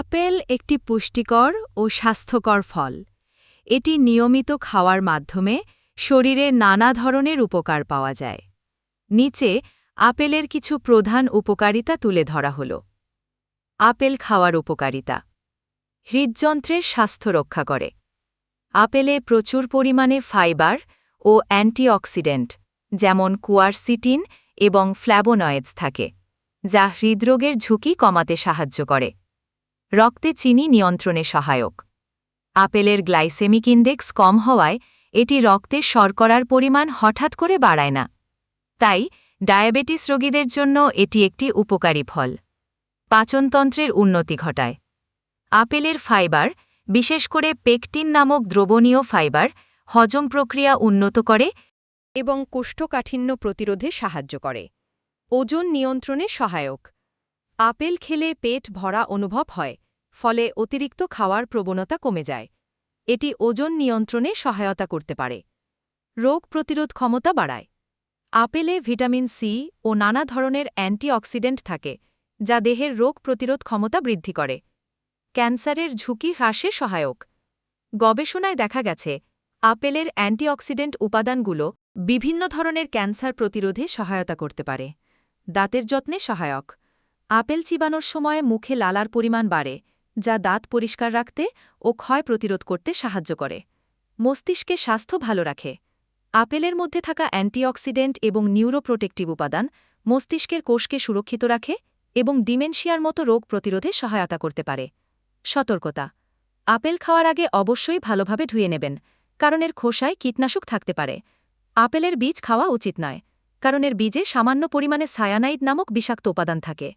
Apple একটি পুষ্টিকর ও স্বাস্থ্যকর ফল। এটি নিয়মিত খাওয়ার মাধ্যমে শরীরে নানা ধরনের উপকার পাওয়া যায়। নিচে আপেলের কিছু প্রধান উপকারিতা তুলে ধরা হল। আপেল খাওয়ার উপকারিতা। হৃদযন্ত্রের স্বাস্থ্য রক্ষা করে। আপেলে প্রচুর পরিমাণে ফাইবার ও অ্যান্টিঅক্সিডেন্ট, যেমন কুয়ারসিটিন এবং ফ্ল্যাবোনয়েডস থাকে, যা হৃদরোগের ঝুঁকি কমাতে সাহায্য করে। রক্তে চিনি নিয়ন্ত্রণে সহায়ক। আপেলের গ্লাইসেমিক ইন্ডেক্স কম হওয়ায় এটি রক্তে শর্করার পরিমাণ হঠাৎ করে বাড়ায় না। তাই ডায়াবেটিস রোগীদের জন্য এটি একটি উপকারী ফল। পাচনতন্ত্রের উন্নতি ঘটায়। আপেলের ফাইবার, বিশেষ করে পেকটিন নামক দ্রবণীয় ফাইবার, হজম প্রক্রিয়া উন্নত করে এবং কোষ্ঠকাঠিন্য প্রতিরোধে সাহায্য করে। ওজন নিয়ন্ত্রণে সহায়ক। আপেল খেলে পেট ভরা অনুভব হয়, ফলে অতিরিক্ত খাওয়ার প্রবণতা কমে যায়। এটি ওজন নিয়ন্ত্রণে সহায়তা করতে পারে। রোগ প্রতিরোধ ক্ষমতা বাড়ায়। আপেলে ভিটামিন সি ও নানা ধরনের অ্যান্টিঅক্সিডেন্ট থাকে, যা দেহের রোগ প্রতিরোধ ক্ষমতা বৃদ্ধি করে। ক্যান্সারের ঝুঁকি হ্রাসে সহায়ক। গবেষণায় দেখা গেছে, আপেলের অ্যান্টিঅক্সিডেন্ট উপাদানগুলো বিভিন্ন ধরনের ক্যান্সার প্রতিরোধে সহায়তা করতে পারে। দাঁতের যত্নে সহায়ক। আপেল চিবানোর সময় মুখে লালার পরিমাণ বাড়ে, যা দাঁত পরিষ্কার রাখতে ও ক্ষয় প্রতিরোধ করতে সাহায্য করে। মস্তিষ্কে স্বাস্থ্য ভালো রাখে। আপেলের মধ্যে থাকা অ্যান্টিঅক্সিডেন্ট এবং নিউরোপ্রোটেক্টিভ উপাদান মস্তিষ্কের কোষকে সুরক্ষিত রাখে এবং ডিমেনশিয়ার মতো রোগ প্রতিরোধে সহায়তা করতে পারে। সতর্কতা। আপেল খাওয়ার আগে অবশ্যই ভালোভাবে ধুয়ে নেবেন, কারণ এর খোসায় কীটনাশক থাকতে পারে। আপেলের বীজ খাওয়া উচিত নয়, কারণ এর বীজে সামান্য পরিমাণে সায়ানাইড নামক বিষাক্ত উপাদান থাকে।